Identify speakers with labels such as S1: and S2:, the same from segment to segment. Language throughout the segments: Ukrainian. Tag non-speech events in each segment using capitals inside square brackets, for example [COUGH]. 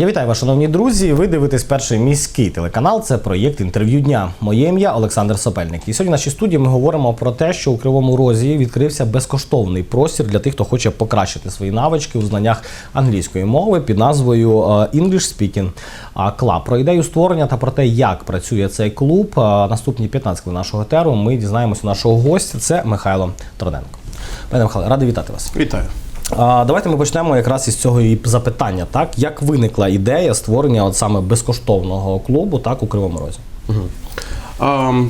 S1: Я вітаю вас, шановні друзі. Ви дивитесь перший міський телеканал. Це проєкт інтерв'ю дня. Моє ім'я Олександр Сопельник. І сьогодні в нашій студії ми говоримо про те, що у Кривому Розі відкрився безкоштовний простір для тих, хто хоче покращити свої навички у знаннях англійської мови під назвою е, English Speaking Club. Про ідею створення та про те, як працює цей клуб. е, Наступні 15 хвилин нашого теру ми дізнаємося нашого гостя. Це Михайло Троненко. Пане Михайло, радий вітати вас.
S2: Вітаю.
S1: Давайте ми почнемо якраз із цього і запитання. Так як виникла ідея створення от саме безкоштовного клубу, так у Кривому Розі?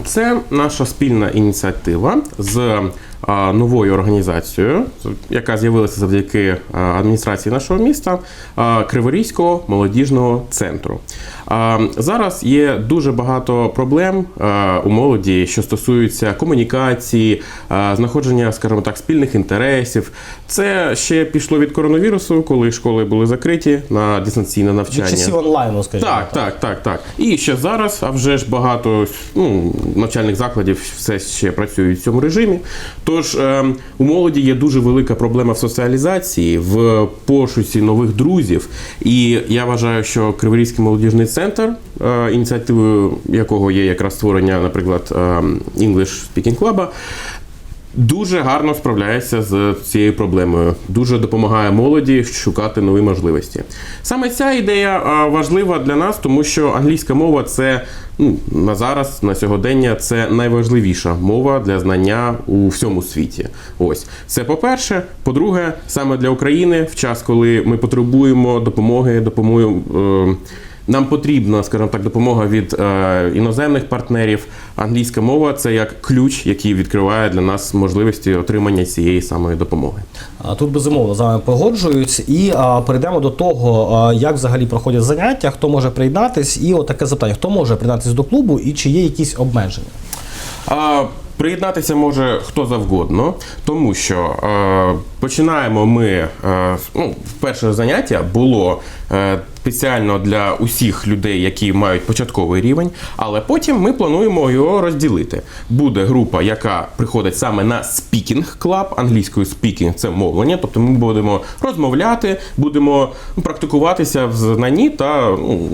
S2: Це наша спільна ініціатива з новою організацією, яка з'явилася завдяки адміністрації нашого міста Криворізького молодіжного центру. Зараз є дуже багато проблем у молоді, що стосуються комунікації, знаходження, скажімо так, спільних інтересів. Це ще пішло від коронавірусу, коли школи були закриті на дистанційне навчання.
S1: Від часів онлайну, скажімо
S2: Так, так, так, так. І ще зараз, а вже ж багато ну, навчальних закладів все ще працюють в цьому режимі. Тож е, у молоді є дуже велика проблема в соціалізації, в пошуці нових друзів. І я вважаю, що Криворізький молодіжний центр, е, ініціативою якого є якраз створення, наприклад, е, English Speaking Club, Дуже гарно справляється з цією проблемою, дуже допомагає молоді шукати нові можливості. Саме ця ідея важлива для нас, тому що англійська мова це ну, на зараз, на сьогодення, це найважливіша мова для знання у всьому світі. Ось це по-перше. По-друге, саме для України, в час, коли ми потребуємо допомоги, допомоги. Е, нам потрібна, скажімо так, допомога від е, іноземних партнерів. Англійська мова це як ключ, який відкриває для нас можливості отримання цієї самої допомоги.
S1: Тут безумовно з вами погоджуюсь. І а, перейдемо до того, як взагалі проходять заняття, хто може приєднатись, і от запитання: хто може приєднатись до клубу і чи є якісь обмеження?
S2: А, приєднатися може хто завгодно, тому що е, починаємо ми. Е, ну, перше заняття було. Е, Спеціально для усіх людей, які мають початковий рівень, але потім ми плануємо його розділити. Буде група, яка приходить саме на Speaking Club, англійською speaking – це мовлення. Тобто ми будемо розмовляти, будемо практикуватися в знанні та ну,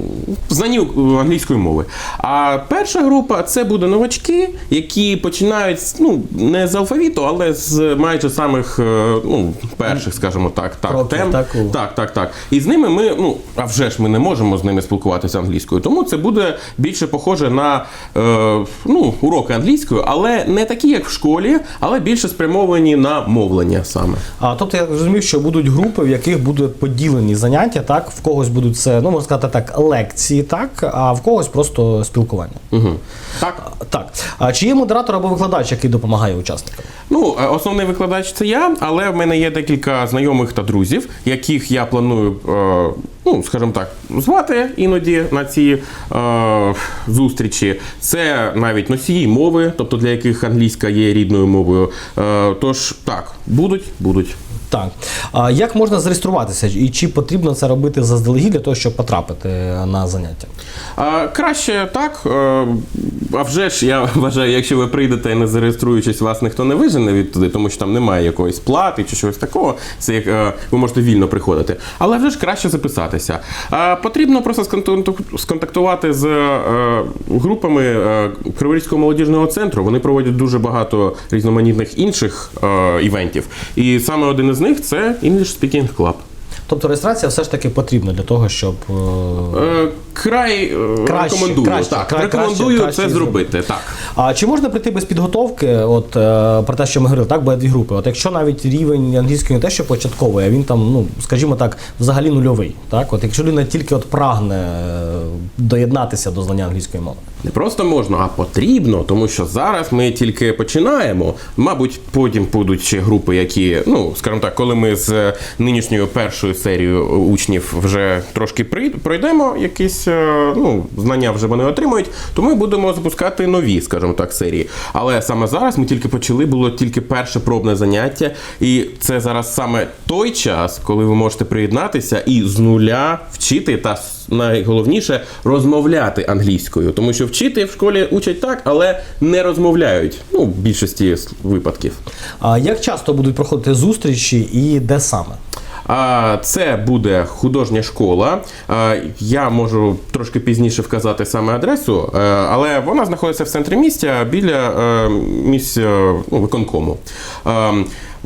S2: в знанні англійської мови. А перша група це буде новачки, які починають ну не з алфавіту, але з майже самих е, ну, перших, скажімо так, так
S1: Кроків,
S2: тем.
S1: так,
S2: Так, так, так. І з ними ми, ну, а вже ж ми не можемо з ними спілкуватися англійською. Тому це буде більше похоже на е, ну, уроки англійської, але не такі, як в школі, але більше спрямовані на мовлення саме.
S1: А тобто я розумів, що будуть групи, в яких будуть поділені заняття, так в когось будуть це, ну можна сказати так, лекції, так, а в когось просто спілкування.
S2: Угу. Так.
S1: Так. А чи є модератор або викладач, який допомагає учасникам?
S2: Ну, е, основний викладач це я, але в мене є декілька знайомих та друзів, яких я планую, е, ну, скажімо так, звати іноді на ці е, зустрічі. Це навіть носії мови, тобто для яких англійська є рідною мовою. Е, тож так, будуть, будуть.
S1: Так. А як можна зареєструватися? І чи потрібно це робити заздалегідь для того, щоб потрапити на заняття?
S2: А, краще так. е, А вже ж я [LAUGHS] вважаю, якщо ви прийдете і не зареєструючись, вас ніхто не вижене від туди, тому що там немає якоїсь плати чи чогось такого. Це як е, ви можете вільно приходити. Але вже ж краще записатися. А, потрібно просто сконтактувати з е, групами е, Криворізького молодіжного центру. Вони проводять дуже багато різноманітних інших е, івентів. І саме один із них це English Speaking Club.
S1: Тобто реєстрація все ж таки потрібна для того, щоб. е,
S2: Е, Край е,
S1: Краще,
S2: рекомендую.
S1: краще,
S2: так,
S1: край-
S2: рекомендую
S1: краще-
S2: це
S1: краще
S2: зробити. Так.
S1: А чи можна прийти без підготовки? От е, про те, що ми говорили, так, буде дві групи. От якщо навіть рівень англійської не те, що початковий, а він там, ну скажімо так, взагалі нульовий. Так, от якщо людина тільки от прагне е, доєднатися до знання англійської мови.
S2: Не просто можна, а потрібно, тому що зараз ми тільки починаємо. Мабуть, потім будуть ще групи, які, ну скажімо так, коли ми з нинішньою першою серією учнів вже трошки пройдемо, якісь ну, знання вже вони отримують, то ми будемо запускати нові, скажімо так, серії. Але саме зараз ми тільки почали, було тільки перше пробне заняття, і це зараз саме той час, коли ви можете приєднатися і з нуля вчити та найголовніше розмовляти англійською, тому що вчити в школі учать так, але не розмовляють. Ну, в більшості випадків.
S1: А як часто будуть проходити зустрічі і де саме?
S2: Це буде художня школа. Я можу трошки пізніше вказати саме адресу, е, але вона знаходиться в центрі місця біля е, місця ну, виконкому.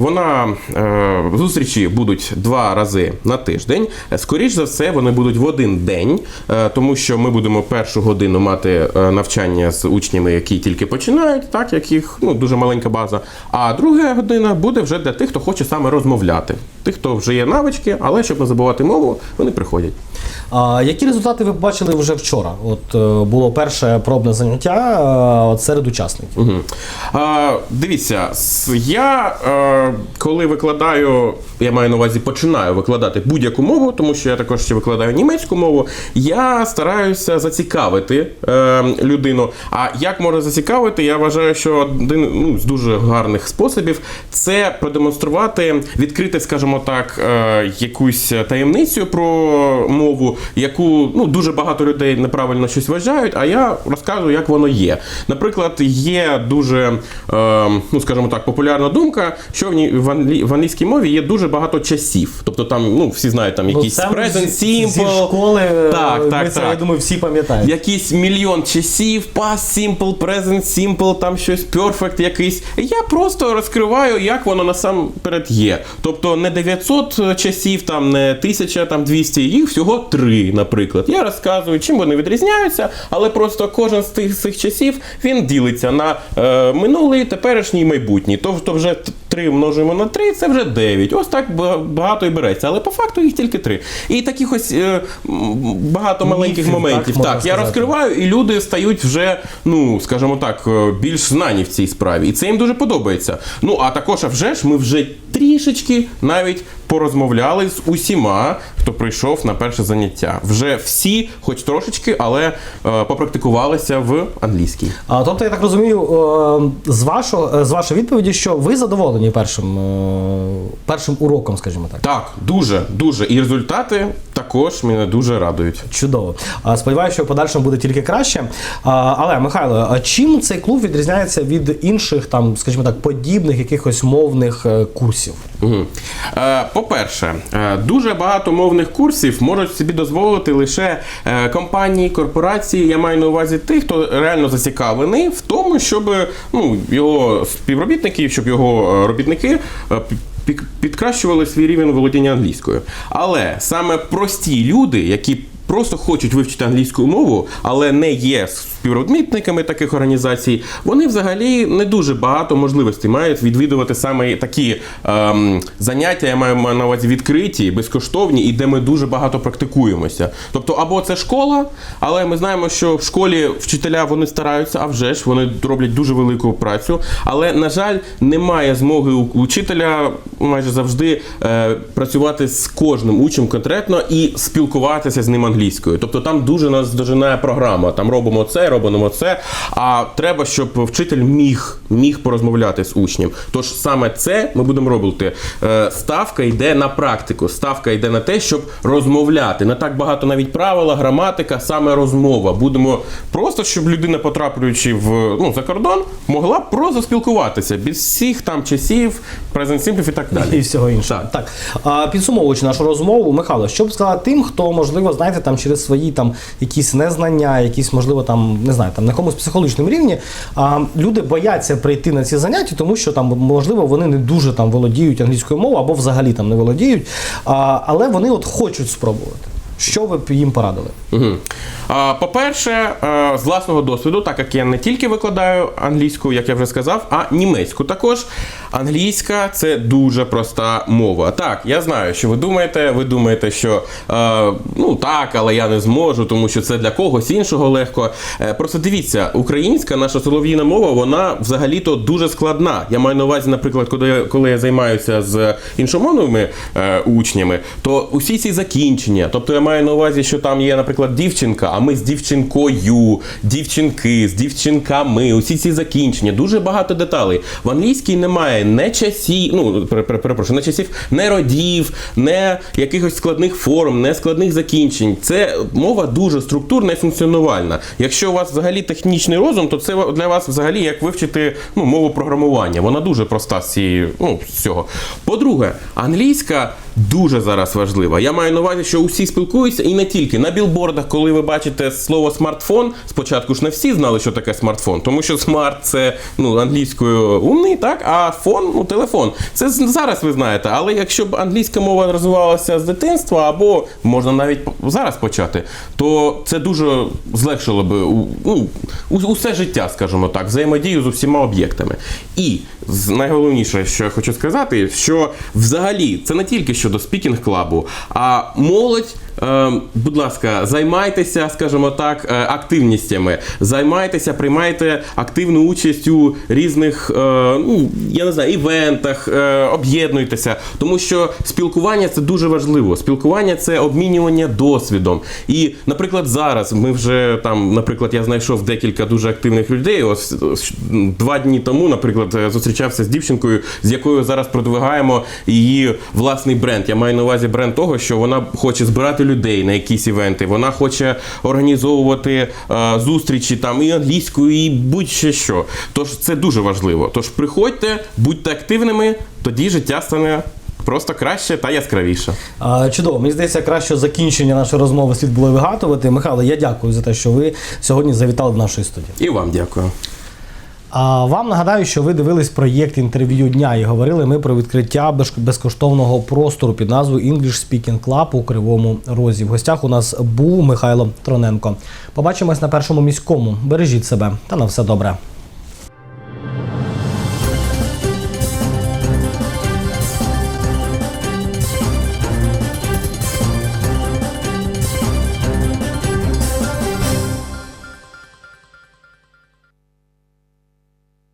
S2: Вона е, зустрічі будуть два рази на тиждень. Е, Скоріш за все, вони будуть в один день, е, тому що ми будемо першу годину мати е, навчання з учнями, які тільки починають, так яких ну дуже маленька база. А друга година буде вже для тих, хто хоче саме розмовляти. Тих, хто вже є навички, але щоб не забувати мову, вони приходять.
S1: А, які результати ви бачили вже вчора? От е, було перше пробне заняття е, серед учасників.
S2: Угу. А, дивіться, я е, коли викладаю, я маю на увазі починаю викладати будь-яку мову, тому що я також ще викладаю німецьку мову. Я стараюся зацікавити людину. А як можна зацікавити? Я вважаю, що один ну, з дуже гарних способів це продемонструвати, відкрити, скажімо так, якусь таємницю про мову, яку ну дуже багато людей неправильно щось вважають. А я розказую, як воно є. Наприклад, є дуже, е, ну скажімо так, популярна думка, що в, ній- в, англі- в англійській мові є дуже багато часів. Тобто там, ну всі знають, там якісь present simple,
S1: школи, е,
S2: Так,
S1: ми
S2: так,
S1: це,
S2: так.
S1: я думаю, всі пам'ятають.
S2: якийсь мільйон часів, past simple, present simple, там щось perfect якийсь. Я просто розкриваю, як воно насамперед є. Тобто не 900 часів, там не 1000, там 200, їх всього 3, наприклад. Я розказую, чим вони відрізняються, але просто кожен з тих цих часів він ділиться на е, минулий, теперішній і майбутній. Тобто вже 3 множимо на 3, це вже 9. Ось так багато і береться. Але по факту їх тільки 3. І таких ось е, багато маленьких
S1: Міфів, так,
S2: моментів.
S1: можна
S2: Так, я розкриваю, і люди стають вже, ну скажімо так, е, більш знані в цій справі. І це їм дуже подобається. Ну а також, а вже ж, ми вже трішечки навіть порозмовляли з усіма, хто прийшов на перше заняття. Вже всі, хоч трошечки, але е, попрактикувалися в англійській.
S1: А, тобто, я так розумію, е, з вашого е, з вашої відповіді, що ви задоволені першим, е, першим уроком, скажімо так.
S2: Так, дуже, дуже. І результати також мене дуже радують.
S1: Чудово. А, Сподіваюся, що в подальшому буде тільки краще. Але, Михайло, чим цей клуб відрізняється від інших, там, скажімо так, подібних якихось мовних е, курсів?
S2: Угу. По-перше, е, дуже багато мовних курсів можуть собі дозволити лише е, компанії, корпорації. Я маю на увазі тих, хто реально зацікавлений в тому, щоб ну, його співробітники, щоб його робітники. Підкращували свій рівень володіння англійською. Але саме прості люди, які просто хочуть вивчити англійську мову, але не є співробітниками таких організацій, вони взагалі не дуже багато можливостей мають відвідувати саме такі ем, заняття, я маю на увазі відкриті, безкоштовні, і де ми дуже багато практикуємося. Тобто, або це школа, але ми знаємо, що в школі вчителя вони стараються, а вже ж вони роблять дуже велику працю. Але, на жаль, немає змоги у учителя майже завжди е, працювати з кожним учнем конкретно і спілкуватися з ним англійською. Тобто там дуже нас дожинає програма. Там робимо це, робимо це. А треба, щоб вчитель міг, міг порозмовляти з учнем. Тож саме це ми будемо робити. Е, ставка йде на практику. Ставка йде на те, щоб розмовляти. Не так багато навіть правила, граматика, саме розмова. Будемо просто, щоб людина, потрапляючи в ну, за кордон, могла просто спілкуватися без всіх там часів, present simple і так далі.
S1: І всього іншого.
S2: Так.
S1: Так. А, підсумовуючи нашу розмову, Михайло, що б сказала тим, хто, можливо, знаєте, там через свої там якісь незнання, якісь, можливо, там, не знаю, там на якомусь психологічному рівні, а, люди бояться прийти на ці заняття, тому що там, можливо, вони не дуже там володіють англійською мовою або взагалі там не володіють, а, але вони от хочуть спробувати. Що ви б їм порадили?
S2: Угу. По-перше, е, з власного досвіду, так як я не тільки викладаю англійську, як я вже сказав, а німецьку також. Англійська це дуже проста мова. Так, я знаю, що ви думаєте. Ви думаєте, що е, ну так, але я не зможу, тому що це для когось іншого легко. Е, просто дивіться, українська наша солов'їна мова, вона взагалі-то дуже складна. Я маю на увазі, наприклад, коли я, коли я займаюся з іншомовними е, учнями, то усі ці закінчення, тобто я маю на увазі, що там є, наприклад, дівчинка, а ми з дівчинкою, дівчинки, з дівчинками, усі ці закінчення, дуже багато деталей. В англійській немає немає не часів, ну пере- пере- перепрошую, не часів, не родів, не якихось складних форм, не складних закінчень. Це мова дуже структурна і функціонувальна. Якщо у вас взагалі технічний розум, то це для вас взагалі як вивчити ну, мову програмування. Вона дуже проста з цієї ну, з цього. По-друге, англійська дуже зараз важлива. Я маю на увазі, що усі спілкуються і не тільки на білбордах, коли ви бачите слово смартфон. Спочатку ж не всі знали, що таке смартфон, тому що смарт це ну англійською умний, так а фон ну телефон. Це зараз ви знаєте. Але якщо б англійська мова розвивалася з дитинства, або можна навіть зараз почати, то це дуже злегшило би ну, усе життя, скажімо так, взаємодію з усіма об'єктами. І найголовніше, що я хочу сказати, що взагалі це не тільки щодо спікінг клабу, а молодь. Е, Будь ласка, займайтеся, скажімо так, е, активністями. Займайтеся, приймайте активну участь у різних, е, ну я не знаю, івентах, е, об'єднуйтеся, тому що спілкування це дуже важливо. Спілкування це обмінювання досвідом. І, наприклад, зараз ми вже там, наприклад, я знайшов декілька дуже активних людей. Ось два дні тому, наприклад, зустрічався з дівчинкою, з якою зараз продвигаємо її власний бренд. Я маю на увазі бренд того, що вона хоче збирати людей на якісь івенти. Вона хоче організовувати е, зустрічі там і англійською, і будь-що що. Тож це дуже важливо. Тож приходьте, будьте активними, тоді життя стане просто краще та яскравіше.
S1: А, Чудово, мені здається, краще закінчення нашої розмови слід було вигадувати. Михайло, я дякую за те, що ви сьогодні завітали до нашої студії.
S2: І вам дякую.
S1: А вам нагадаю, що ви дивились проєкт інтерв'ю дня і говорили ми про відкриття безк- безкоштовного простору під назвою English Speaking Club у Кривому Розі. В гостях у нас був Михайло Троненко. Побачимось на першому міському. Бережіть себе та на все добре.